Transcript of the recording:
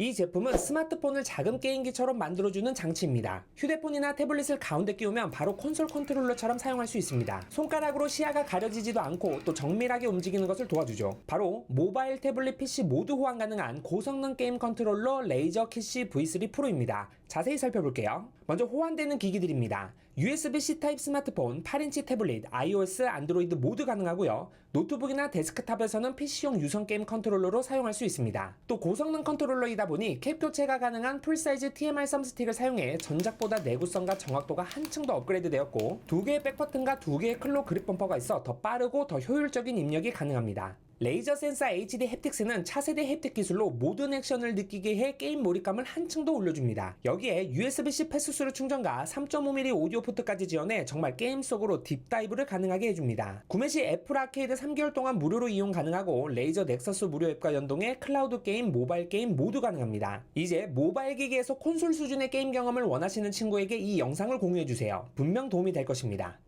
이 제품은 스마트폰을 작은 게임기처럼 만들어주는 장치입니다. 휴대폰이나 태블릿을 가운데 끼우면 바로 콘솔 컨트롤러처럼 사용할 수 있습니다. 손가락으로 시야가 가려지지도 않고 또 정밀하게 움직이는 것을 도와주죠. 바로 모바일 태블릿 PC 모두 호환 가능한 고성능 게임 컨트롤러 레이저 키시 V3 프로입니다. 자세히 살펴볼게요. 먼저 호환되는 기기들입니다. USB-C 타입 스마트폰, 8인치 태블릿, iOS, 안드로이드 모두 가능하고요. 노트북이나 데스크탑에서는 PC용 유선 게임 컨트롤러로 사용할 수 있습니다. 또 고성능 컨트롤러이다 보니 캡 교체가 가능한 풀사이즈 TMR 썸스틱을 사용해 전작보다 내구성과 정확도가 한층 더 업그레이드 되었고 두 개의 백버튼과 두 개의 클로 그립 범퍼가 있어 더 빠르고 더 효율적인 입력이 가능합니다. 레이저 센서 HD 햅틱스는 차세대 햅틱 기술로 모든 액션을 느끼게 해 게임 몰입감을 한층 더 올려줍니다. 여기에 USB-C 패스스루 충전과 3.5mm 오디오 포트까지 지원해 정말 게임 속으로 딥다이브를 가능하게 해줍니다. 구매 시 애플 아케이드 3개월 동안 무료로 이용 가능하고 레이저 넥서스 무료 앱과 연동해 클라우드 게임, 모바일 게임 모두 가능합니다. 이제 모바일 기기에서 콘솔 수준의 게임 경험을 원하시는 친구에게 이 영상을 공유해주세요. 분명 도움이 될 것입니다.